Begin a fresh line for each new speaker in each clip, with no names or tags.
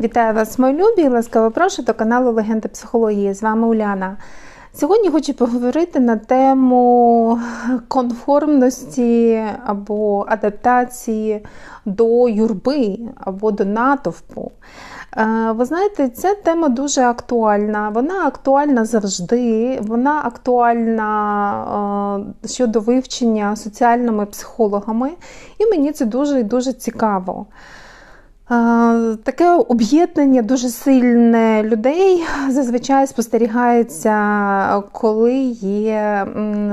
Вітаю вас, мої любі, ласкаво прошу до каналу Легенди психології. З вами Уляна. Сьогодні хочу поговорити на тему конформності або адаптації до юрби або до натовпу. Е, Ви знаєте, ця тема дуже актуальна. Вона актуальна завжди, вона актуальна е, щодо вивчення соціальними психологами, і мені це дуже і дуже цікаво. Таке об'єднання дуже сильне людей зазвичай спостерігається, коли є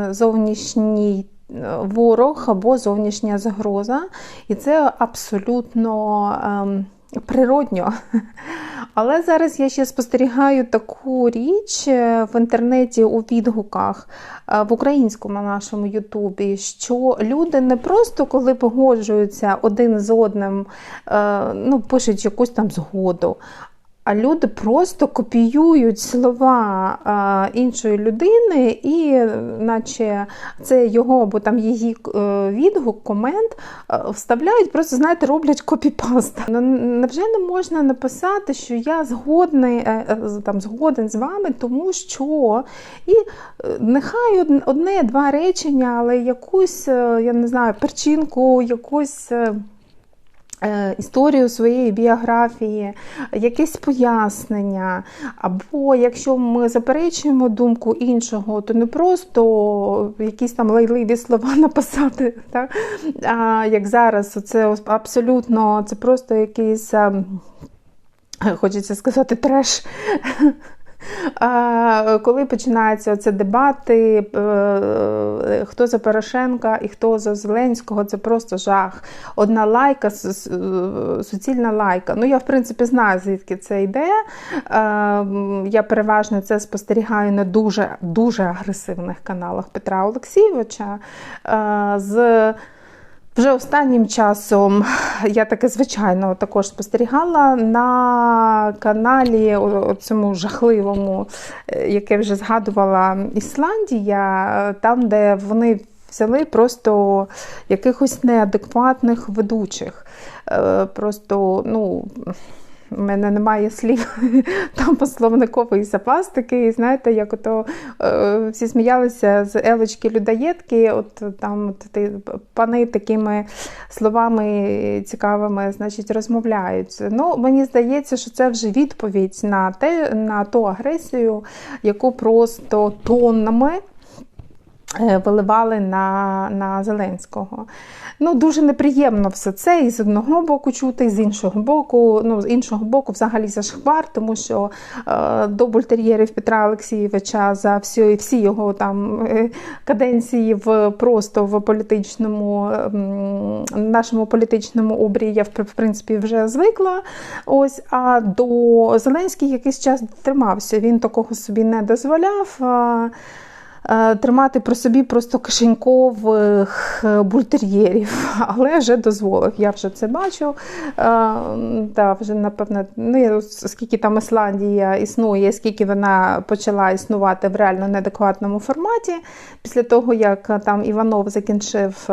зовнішній е, ворог або зовнішня загроза, і це абсолютно ем, природньо. Але зараз я ще спостерігаю таку річ е, в інтернеті у відгуках е, в українському нашому Ютубі, що люди не просто коли погоджуються один з одним, е, ну, пишуть якусь там згоду. А люди просто копіюють слова е, іншої людини, і, наче це його або там її е, відгук, комент е, вставляють, просто знаєте, роблять копіпаст. Ну, невже не можна написати, що я згодний е, там згоден з вами, тому що і нехай одне-два речення, але якусь, я не знаю, перчинку, якусь. Е, Історію своєї біографії, якесь пояснення. Або якщо ми заперечуємо думку іншого, то не просто якісь там лайливі слова написати, так? а як зараз, це абсолютно це просто якийсь, ем, хочеться сказати, треш. Коли починаються оце дебати, е, хто за Порошенка і хто за Зеленського, це просто жах. Одна лайка, е, суцільна лайка. Ну, я, в принципі, знаю, звідки це йде. Е, Я переважно це спостерігаю на дуже, дуже агресивних каналах Петра Олексійовича. З вже останнім часом я таке звичайно також спостерігала на каналі цьому жахливому, е, яке вже згадувала Ісландія, там, де вони взяли просто якихось неадекватних ведучих. Е, Просто, ну. У мене немає слів там пословниковий запас такий, знаєте, як ото е, всі сміялися з Елочки Людоєдки, от там от, ти, пани такими словами цікавими значить, розмовляють. Ну, мені здається, що це вже відповідь на те, на ту агресію, яку просто тоннами виливали на, на Зеленського. Ну, дуже неприємно все це і з одного боку чути, і з іншого боку. Ну, з іншого боку, взагалі зашквар, тому що е, до бультер'єрів Петра Олексійовича за всі, всі його там е, каденції в просто в політичному ем, нашому політичному обрії я в в принципі вже звикла. Ось, а до Зеленський якийсь час тримався. Він такого собі не дозволяв. е, е, Тримати при собі просто кишенькових е, бультер'єрів, але вже дозволив. Я вже це бачу. Е, Та вже напевно, ну скільки там Ісландія існує, скільки вона почала існувати в реально неадекватному форматі. Після того, як е, там Іванов закінчив.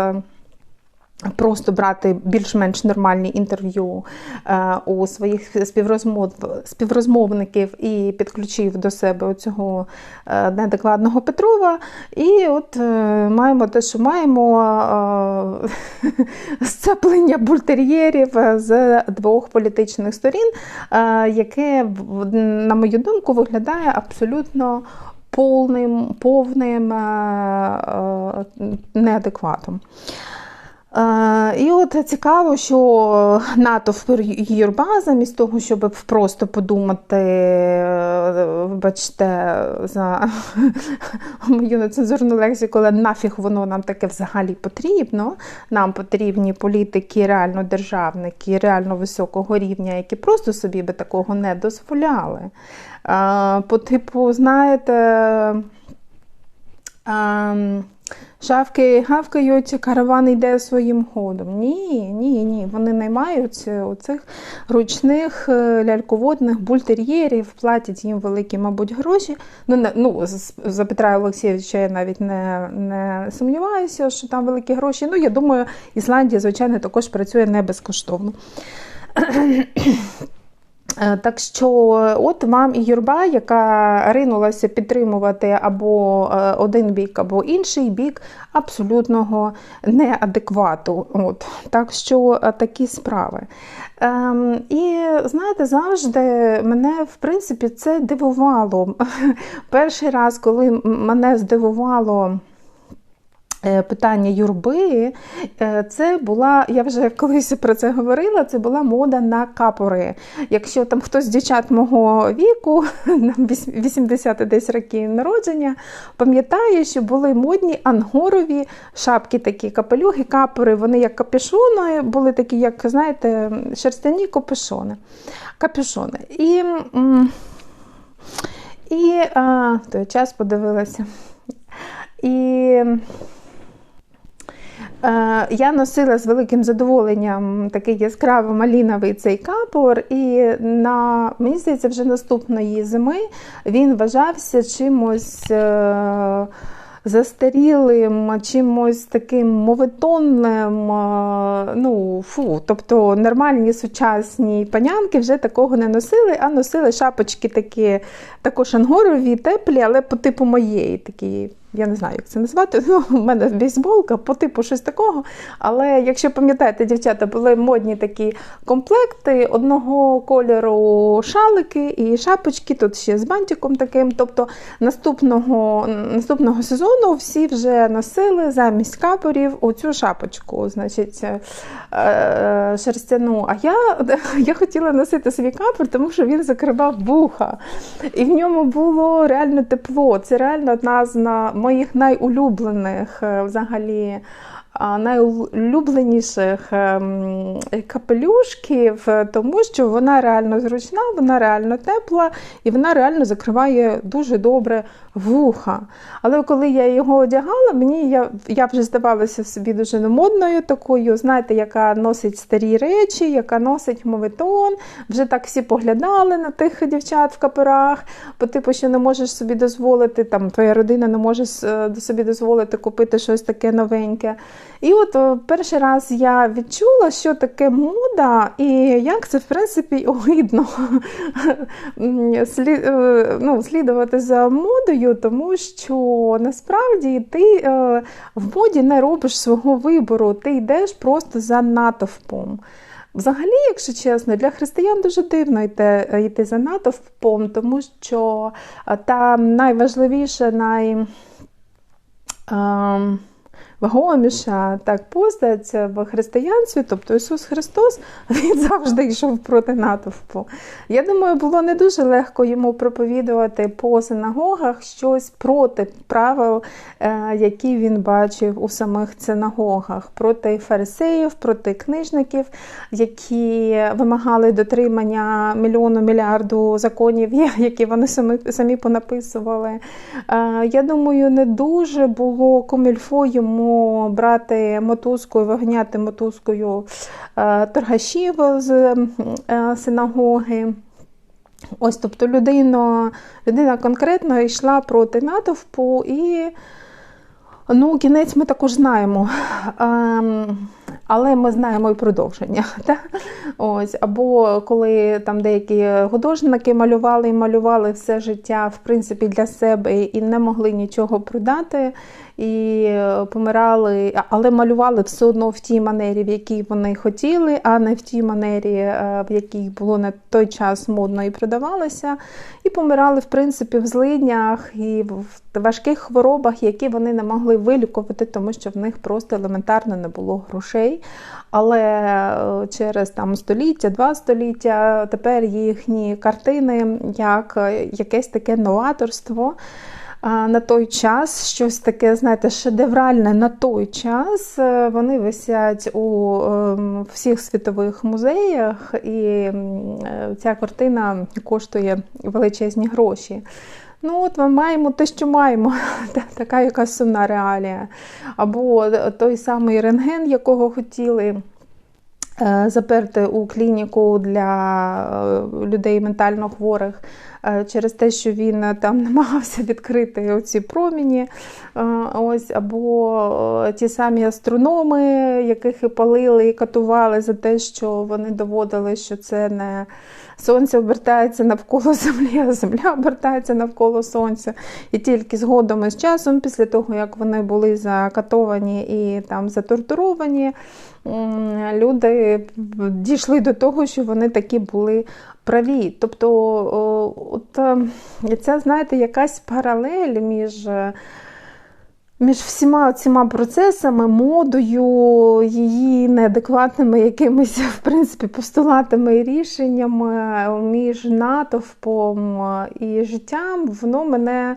Просто брати більш-менш нормальні інтерв'ю е, у своїх співрозмов, співрозмовників і підключив до себе цього е, неадекватного Петрова. І от е, маємо те, що маємо сцеплення бультер'єрів з двох політичних сторін, яке, на мою думку, виглядає абсолютно повним, повним неадекватом. Е, І от цікаво, що натовп Юрба, замість того, щоб просто подумати, е, вибачте, за мою нецензурну лексику, але нафіг воно нам таке взагалі потрібно. Нам потрібні політики, реально державники, реально високого рівня, які просто собі би такого не дозволяли. Е, По типу, знаєте. Шавки гавкають, караван йде своїм ходом. Ні, ні, ні. Вони наймають оцих ручних е, ляльководних бультер'єрів, платять їм великі, мабуть, гроші. Ну, ну за Петра Олексійовича я навіть не, не сумніваюся, що там великі гроші. Ну, я думаю, Ісландія, звичайно, також працює не безкоштовно. Е, так що, от вам і юрба, яка ринулася підтримувати або е, один бік, або інший бік абсолютного неадеквату. От. Так що е, такі справи. Ем, І знаєте, завжди мене в принципі це дивувало. Перший раз, коли мене здивувало. Е, питання юрби, е, це була, я вже колись про це говорила, це була мода на капори. Якщо там хтось з дівчат мого віку, 80 десь роки народження, пам'ятає, що були модні ангорові шапки, такі капелюги, капори, вони як капюшони, були такі, як, знаєте, шерстяні капюшони. капюшони. І і а, той час подивилася. І я носила з великим задоволенням такий яскраво маліновий цей капор, і на мені здається, вже наступної зими він вважався чимось. Е, застарілим, чимось таким моветонним, ну фу, тобто нормальні сучасні панянки вже такого не носили, а носили шапочки такі, також ангорові, теплі, але по типу моєї такі я не знаю, як це назвати. Ну, У мене бейсболка по типу щось такого. Але якщо пам'ятаєте, дівчата були модні такі комплекти одного кольору шалики і шапочки, тут ще з бантиком таким. Тобто наступного наступного сезону всі вже носили замість капорів оцю шапочку, значить, е, е, шерстяну. А я я хотіла носити свій капор, тому що він закривав вуха. І в ньому було реально тепло. Це реально одна з моїх найулюблених е, взагалі найулюбленіших ем, капелюшків, тому що вона реально зручна, вона реально тепла і вона реально закриває дуже добре вуха. Але коли я його одягала, мені я я вже здавалася собі дуже немодною, такою, знаєте, яка носить старі речі, яка носить моветон. Вже так всі поглядали на тих дівчат в каперах, бо типу, що не можеш собі дозволити, там твоя родина не може е, собі дозволити купити щось таке новеньке. І от е, перший раз я відчула, що таке мода, і як це, в принципі, огидно е, ну, слідувати за модою, тому що насправді ти е, в моді не робиш свого вибору, ти йдеш просто за натовпом. Взагалі, якщо чесно, для християн дуже дивно йти, йти за натовпом, тому що там найважливіше, най. Ем, вагоміша так постать в християнстві, тобто Ісус Христос, він завжди йшов проти натовпу. Я думаю, було не дуже легко йому проповідувати по синагогах щось проти правил, е, які він бачив у самих синагогах, проти фарисеїв, проти книжників, які вимагали дотримання мільйону мільярду законів, які вони самі самі понаписували. Е, я думаю, не дуже було комільфо йому брати мотузкою, виганяти мотузкою е, торгашів з е, синагоги. Ось, тобто людина, людина конкретно йшла проти натовпу і ну, кінець ми також знаємо. Ем, але ми знаємо і продовження. Ось, Або коли там деякі художники малювали і малювали все життя в принципі, для себе і не могли нічого продати, і е, помирали, але малювали все одно в тій манері, в якій вони хотіли, а не в тій манері, е, в якій було на той час модно і продавалося. І помирали, в принципі, в злиднях і в важких хворобах, які вони не могли вилікувати, тому що в них просто елементарно не було грошей. Але е, через там століття, два століття тепер їхні картини як якесь таке новаторство на той час щось таке, знаєте, шедевральне на той час. Е, вони висять у ем, всіх світових музеях, і е, ця картина коштує величезні гроші. Ну, от ми маємо те, що маємо, така якась сумна реалія. Або той самий рентген, якого хотіли. Е, заперти у клініку для е, людей ментально хворих е, через те, що він там намагався відкрити оці проміні. Ось, Або ті самі астрономи, яких і палили і катували за те, що вони доводили, що це не сонце обертається навколо землі, а земля обертається навколо сонця. І тільки згодом із часом, після того, як вони були закатовані і там затортуровані, люди дійшли до того, що вони такі були праві. Тобто, от е, ця, знаєте, якась паралель між. Між всіма цими процесами, модою, її неадекватними якимись в принципі, постулатами і рішеннями між натовпом і життям, воно мене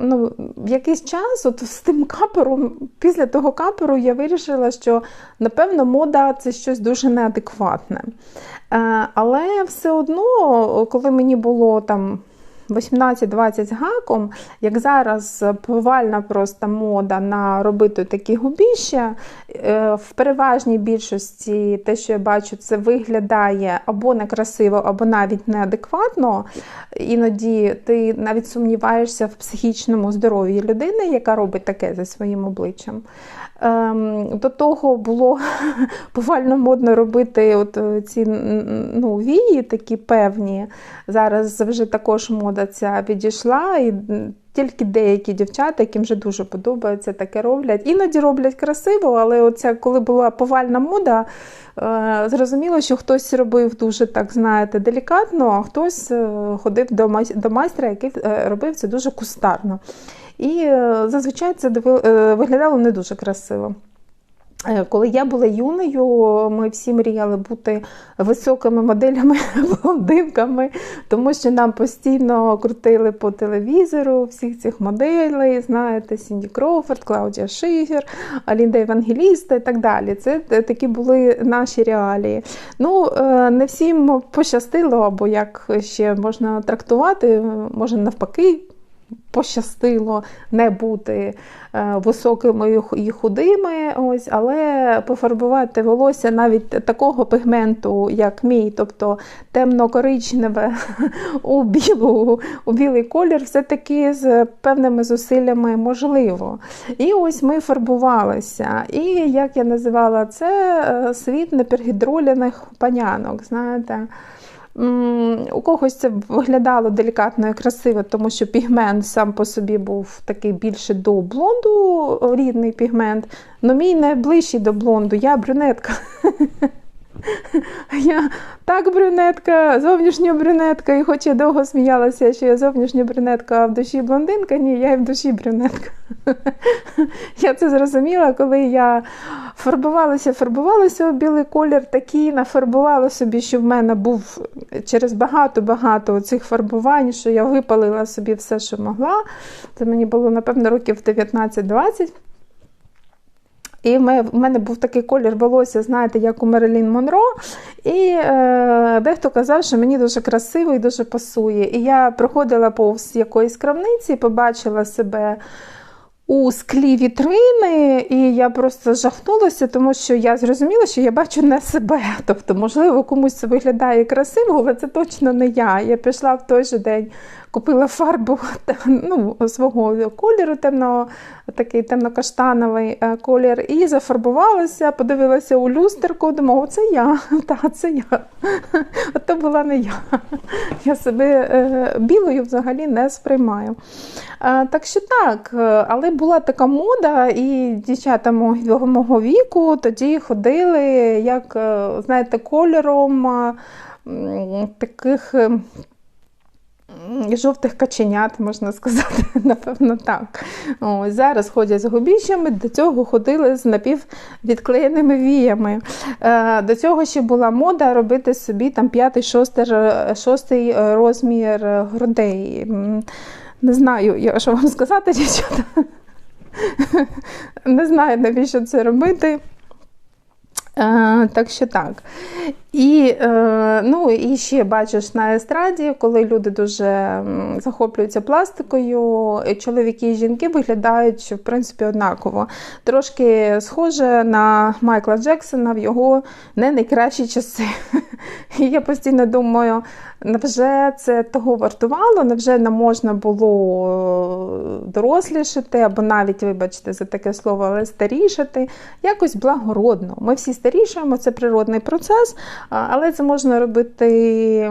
ну, якийсь час, от з тим капером, після того каперу я вирішила, що напевно мода це щось дуже неадекватне. Е, але все одно, коли мені було там. 18-20 гаком, як зараз повальна просто мода на робити такі губіща. Е, в переважній більшості те, що я бачу, це виглядає або некрасиво, або навіть неадекватно. Іноді ти навіть сумніваєшся в психічному здоров'ї людини, яка робить таке за своїм обличчям. Ем, до того було повально модно робити от е, ці ну, вії такі певні. Зараз вже також мода ця підійшла. і тільки деякі дівчата, яким вже дуже подобається, таке роблять. Іноді роблять красиво, але оця, коли була повальна мода, е, зрозуміло, що хтось робив дуже так, знаєте, делікатно, а хтось е, ходив до майстра, який робив це дуже кустарно. І е, зазвичай це е, виглядало не дуже красиво. Е, коли я була юною, ми всі мріяли бути високими моделями, блондинками, тому що нам постійно крутили по телевізору всіх цих моделей, знаєте, Сінді Кроуфорд, Клаудія Шифер, Алінда Евангеліста і так далі. Це такі були наші реалії. Ну, не всім пощастило, або як ще можна трактувати, може навпаки пощастило не бути е, високими і худими, ось, але пофарбувати волосся навіть такого пігменту, як мій, тобто темно-коричневе у білу, у білий колір, все-таки з певними зусиллями можливо. І ось ми фарбувалися. І як я називала це е, світ непергідроляних панянок. знаєте. У когось це виглядало делікатно і красиво, тому що пігмент сам по собі був такий більше до блонду, рідний пігмент. Но мій найближчий до блонду, я брюнетка. Я так брюнетка, зовнішня брюнетка, і хоч я довго сміялася, що я зовнішня брюнетка, а в душі блондинка, ні, я і в душі брюнетка. Я це зрозуміла, коли я фарбувалася, фарбувалася у білий колір, такий нафарбувала собі, що в мене був через багато-багато цих фарбувань, що я випалила собі все, що могла. Це мені було, напевно, років 19-20. І в мене був такий колір волосся, знаєте, як у Мерелін Монро. І е, дехто казав, що мені дуже красиво і дуже пасує. І я проходила повз якоїсь крамниці, побачила себе у склі вітрини, і я просто жахнулася, тому що я зрозуміла, що я бачу не себе. Тобто, можливо, комусь це виглядає красиво, але це точно не я. Я пішла в той же день купила фарбу ну, свого кольору, темно, такий темно-каштановий е, колір, і зафарбувалася, подивилася у люстерку, думала, це я, та, це я. А то була не я. Я себе е, білою взагалі не сприймаю. Е, так що так, але була така мода, і дівчата мого віку тоді ходили, як, знаєте, кольором таких жовтих каченят, можна сказати, напевно, так. О, зараз ходять з губіщами, до цього ходили з напіввідклеєними віями. Е, до цього ще була мода робити собі там п'ятий, шостий, шостий розмір грудей. Не знаю, що вам сказати, дівчата. Не знаю, навіщо це робити. Е, так що так. І е, ну, і ще бачиш на естраді, коли люди дуже захоплюються пластикою, чоловіки і жінки виглядають в принципі однаково. Трошки схоже на Майкла Джексона в його не найкращі часи. І я постійно думаю, невже це того вартувало, невже не можна було е, дорослішати, або навіть, вибачте, за таке слово, але старішати, якось благородно. Ми всі старішаємо, це природний процес, але це можна робити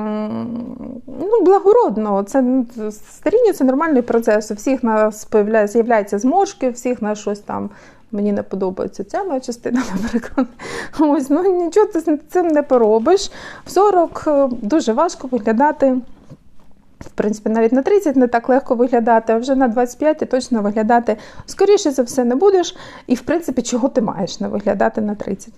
ну, благородно. Це Старіння це нормальний процес. У всіх нас з'являються зморшки, у всіх нас щось там. Мені не подобається ця моя частина, наприклад. Ось, ну нічого ти з цим не поробиш. В 40 е, дуже важко виглядати. В принципі, навіть на 30 не так легко виглядати, а вже на 25 ти точно виглядати, скоріше за все, не будеш. І, в принципі, чого ти маєш не виглядати на 30.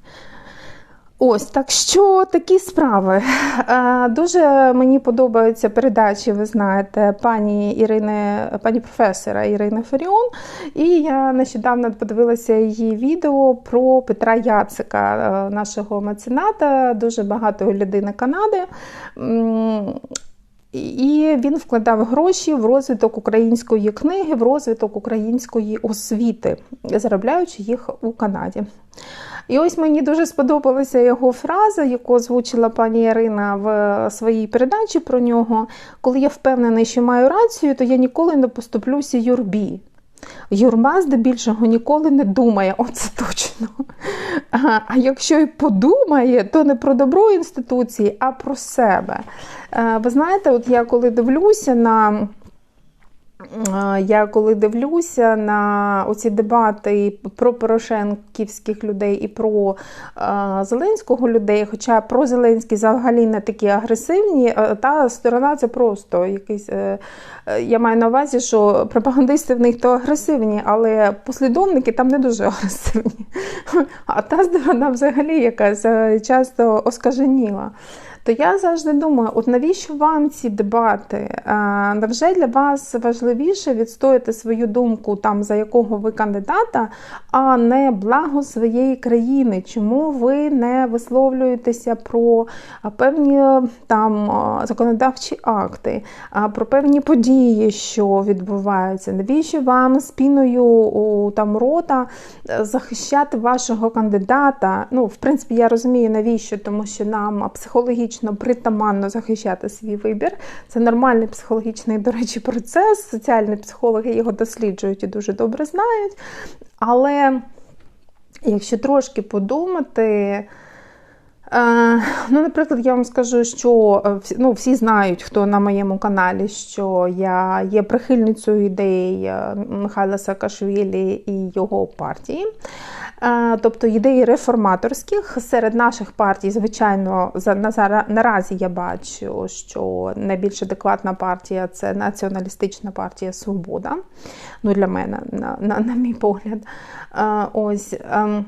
Ось так що такі справи. Е, дуже мені подобаються передачі, ви знаєте, пані Ірини, пані професора Ірини Феріон. І я нещодавно подивилася її відео про Петра Яцика, е, нашого мецената, дуже багатої людини Канади. І він вкладав гроші в розвиток української книги, в розвиток української освіти, заробляючи їх у Канаді. І ось мені дуже сподобалася його фраза, яку озвучила пані Ірина в своїй передачі про нього. Коли я впевнений, що маю рацію, то я ніколи не поступлюся юрбі. Юрма здебільшого ніколи не думає, оце точно. А якщо й подумає, то не про добро інституції, а про себе. Е, ви знаєте, от я коли дивлюся на я коли дивлюся на оці дебати про Порошенківських людей і про Зеленського людей, хоча про Зеленський взагалі не такі агресивні, та сторона це просто якийсь. Е, е, я маю на увазі, що пропагандисти в них то агресивні, але послідовники там не дуже агресивні. А та сторона взагалі якась е, часто оскаженіла то я завжди думаю, от навіщо вам ці дебати? Невже для вас важливіше відстояти свою думку там за якого ви кандидата, а не благо своєї країни? Чому ви не висловлюєтеся про певні там законодавчі акти, про певні події, що відбуваються? Навіщо вам спіною там рота е, захищати вашого кандидата? Ну, в принципі, я розумію, навіщо, тому що нам психологічно психологічно притаманно захищати свій вибір. Це нормальний психологічний, до речі, процес. Соціальні психологи його досліджують і дуже добре знають. Але якщо трошки подумати, е, Ну, Наприклад, я вам скажу, що е, ну, всі знають, хто на моєму каналі, що я є прихильницею ідей е, Михайла Саакашвілі і його партії. Тобто ідеї реформаторських серед наших партій, звичайно, наразі я бачу, що найбільш адекватна партія це націоналістична партія Свобода. Ну, Для мене, на, на, на мій погляд. Ось. Ем,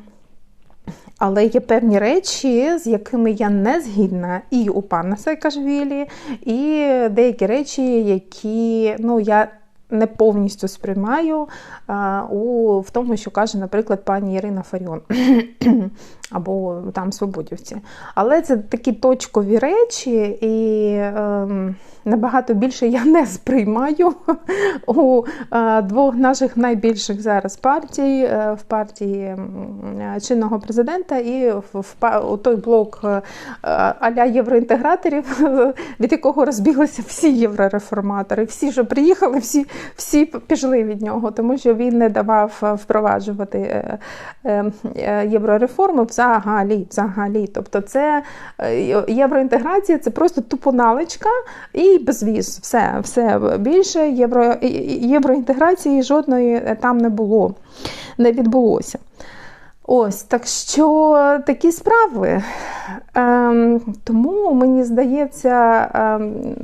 але є певні речі, з якими я не згідна, і у пана Сайкашвілі, і деякі речі, які ну, я не повністю сприймаю а, у, в тому, що каже, наприклад, пані Ірина Фаріон або там Свободівці. Але це такі точкові речі, і е, набагато більше я не сприймаю у е, двох наших найбільших зараз партій, е, в партії чинного президента і в, в, у той блок е, аля євроінтеграторів, від якого розбіглися всі єврореформатори. Всі, що приїхали, всі всі пішли від нього, тому що він не давав впроваджувати е, е, єврореформи взагалі. взагалі. Тобто це євроінтеграція це просто тупоналичка і безвіз. Все, все більше євро, євроінтеграції жодної там не було, не відбулося. Ось, так що такі справи. Ем, Тому мені здається. Ем,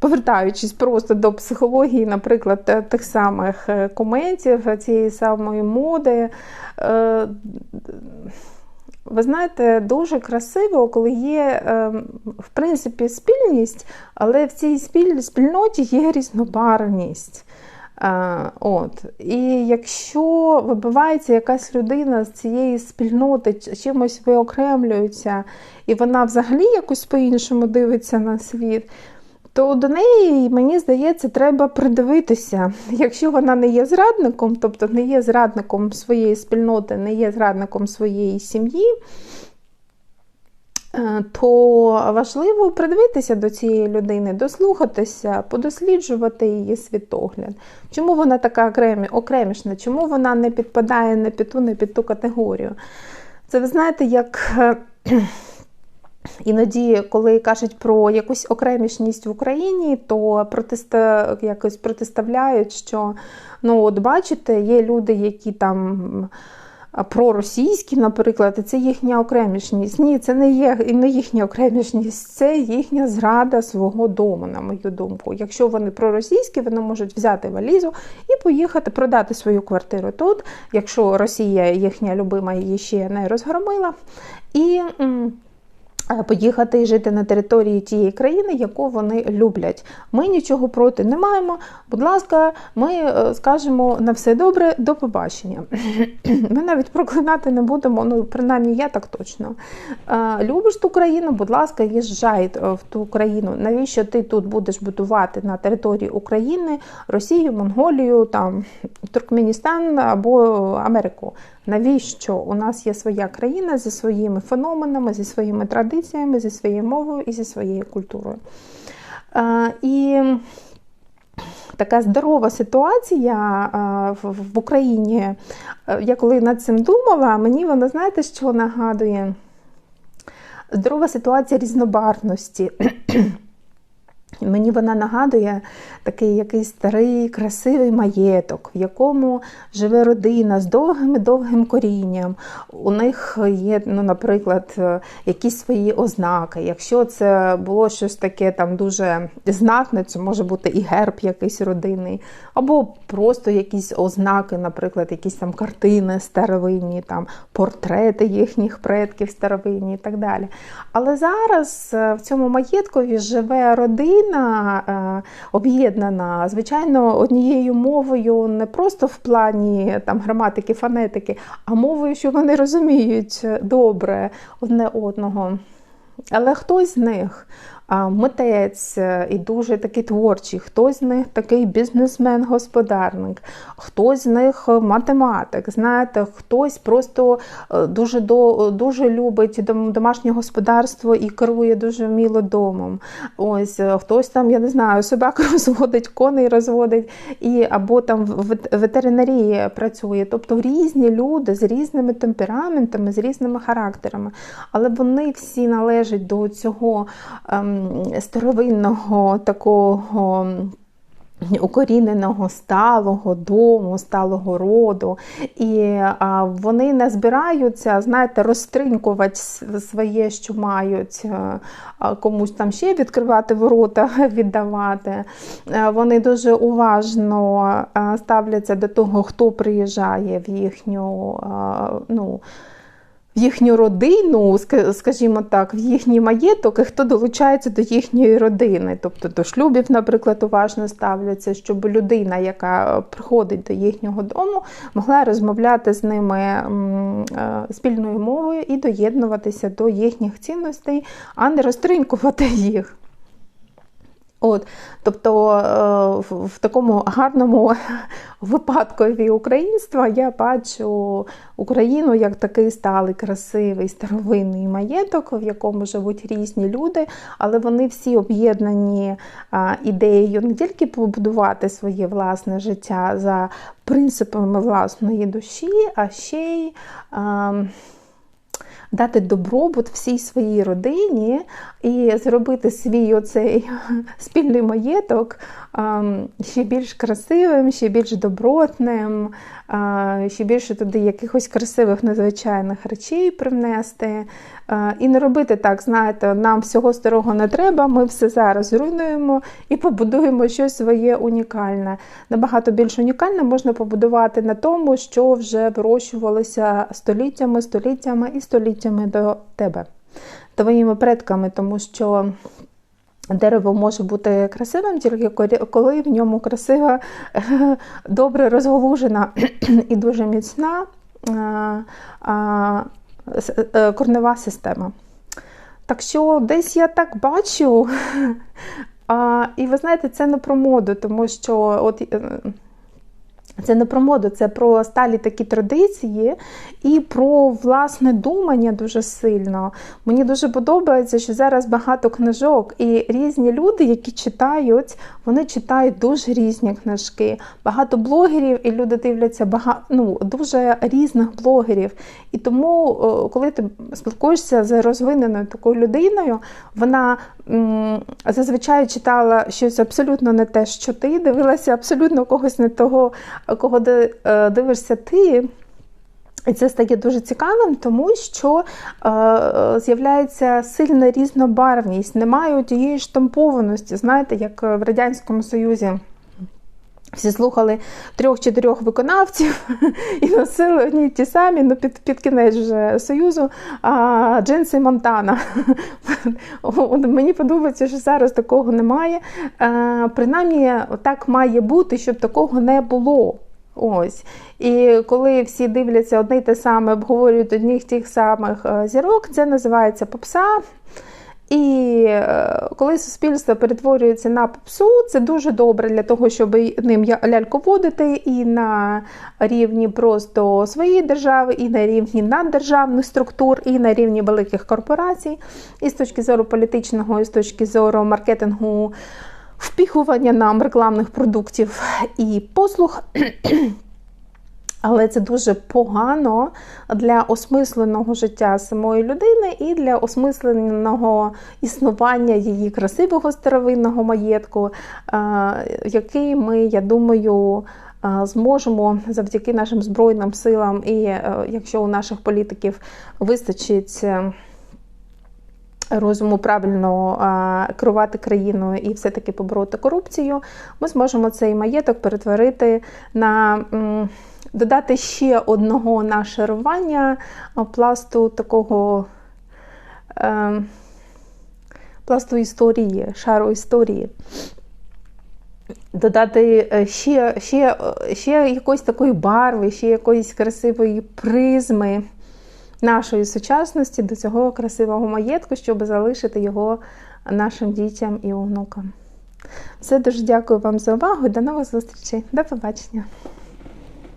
Повертаючись просто до психології, наприклад, тих самих е, коментів, цієї самої моди. Е, ви знаєте, дуже красиво, коли є, ем, в принципі, спільність, але в цій спільноті є різнобарвність. От. І якщо вибивається якась людина з цієї спільноти, чимось виокремлюється, і вона взагалі якось по-іншому дивиться на світ, то до неї, мені здається, треба придивитися. Якщо вона не є зрадником, тобто не є зрадником своєї спільноти, не є зрадником своєї сім'ї. Е, то важливо придивитися до цієї людини, дослухатися, подосліджувати її світогляд. Чому вона така окремішна? Чому вона не підпадає не під ту, не під ту категорію? Це ви знаєте, як е, іноді, коли кажуть про якусь окремішність в Україні, то протиста, якось протиставляють, що ну, от бачите, є люди, які там проросійські, наприклад, і це їхня окремішність. Ні, це не є не їхня окремішність, це їхня зрада свого дому, на мою думку. Якщо вони проросійські, вони можуть взяти валізу і поїхати продати свою квартиру тут, якщо Росія їхня любима її ще не розгромила. І поїхати і жити на території тієї країни, яку вони люблять. Ми нічого проти не маємо. Будь ласка, ми е, скажемо на все добре, до побачення. Ми навіть проклинати не будемо, ну принаймні я так точно. Е, любиш ту країну, будь ласка, їжджай в ту країну. Навіщо ти тут будеш будувати на території України Росію, Монголію, там Туркменістан або Америку? Навіщо у нас є своя країна зі своїми феноменами, зі своїми традиціями, зі своєю мовою і зі своєю культурою? І така здорова ситуація в Україні, я коли над цим думала, мені вона, знаєте, що нагадує? Здорова ситуація різнобарвності. Мені вона нагадує такий якийсь старий, красивий маєток, в якому живе родина з довгим-довгим корінням. У них є, ну, наприклад, якісь свої ознаки. Якщо це було щось таке там дуже знатне, це може бути і герб якийсь родинний, або просто якісь ознаки, наприклад, якісь там картини старовинні, там портрети їхніх предків старовинні і так далі. Але зараз е, в цьому маєткові живе родина людина е, об'єднана, звичайно, однією мовою не просто в плані там граматики, фонетики, а мовою, що вони розуміють добре одне одного. Але хтось з них митець е, і дуже такий творчий, хтось з них такий бізнесмен-господарник, хтось з них математик. Знаєте, хтось просто е, дуже дуже любить домашнє господарство і керує дуже вміло домом. Ось е, хтось там, я не знаю, собак розводить, коней розводить, і або там в ветеринарії працює. Тобто різні люди з різними темпераментами, з різними характерами. Але вони всі належать до цього. Ем, старовинного такого. Укоріненого сталого дому, сталого роду, і вони не збираються, знаєте, розтринкувати своє, що мають, а, комусь там ще відкривати ворота, віддавати. А, вони дуже уважно ставляться до того, хто приїжджає в їхню. Ну, в їхню родину, скажімо так, в їхній маєток, і хто долучається до їхньої родини. Тобто до шлюбів, наприклад, уважно ставляться, щоб людина, яка приходить до їхнього дому, могла розмовляти з ними е, спільною мовою і доєднуватися до їхніх цінностей, а не розтринькувати їх. От, Тобто е, в такому гарному випадкові українства я бачу Україну як такий сталий, красивий, старовинний маєток, в якому живуть різні люди, але вони всі об'єднані ідеєю не тільки побудувати своє власне життя за принципами власної душі, а ще й дати добробут всій своїй родині і зробити свій оцей спільний маєток ще більш красивим, ще більш добротним, ще більше туди якихось красивих незвичайних речей привнести. І не робити так, знаєте, нам всього старого не треба, ми все зараз зруйнуємо і побудуємо щось своє унікальне. Набагато більш унікальне можна побудувати на тому, що вже вирощувалося століттями, століттями і століттями до тебе, твоїми предками, тому що Дерево може бути красивим, тільки коли в ньому красива, добре розголужена і дуже міцна е, корнева система. Так що десь я так бачу, і ви знаєте, це не про моду, тому що от е, це не про моду, це про сталі такі традиції і про власне думання дуже сильно. Мені дуже подобається, що зараз багато книжок, і різні люди, які читають, вони читають дуже різні книжки. Багато блогерів, і люди дивляться багато, ну, дуже різних блогерів. І тому, коли ти спілкуєшся з розвиненою такою людиною, вона зазвичай читала щось абсолютно не те, що ти, дивилася абсолютно когось не того кого е, дивишся ти. І це стає дуже цікавим, тому що е, з'являється сильна різнобарвність, немає тієї штампованості, знаєте, як в Радянському Союзі. Всі слухали трьох-чотирьох виконавців і носили одні ті самі, ну під під кінець вже Союзу а, Джинси Монтана. Мені подобається, що зараз такого немає. А, принаймні, так має бути, щоб такого не було. Ось. І коли всі дивляться одне й те саме, обговорюють одних тих самих е, зірок, це називається попса. І е, коли суспільство перетворюється на попсу, це дуже добре для того, щоб ним ляльководити і на рівні просто своєї держави, і на рівні наддержавних структур, і на рівні великих корпорацій, і з точки зору політичного, і з точки зору маркетингу впіхування нам рекламних продуктів і послуг. Але це дуже погано для осмисленого життя самої людини і для осмисленого існування її красивого старовинного маєтку, який ми, я думаю, зможемо завдяки нашим Збройним силам, і е, якщо у наших політиків вистачить. Е, розуму правильно керувати країною і все-таки побороти корупцію, ми зможемо цей маєток перетворити на додати ще одного нашарування пласту такого е, пласту історії, шару історії. Додати е, ще ще, ще якоїсь такої барви, ще якоїсь красивої призми нашої сучасності до цього красивого маєтку, щоб залишити його нашим дітям і онукам. Все дуже дякую вам за увагу і до нових зустрічей. До побачення!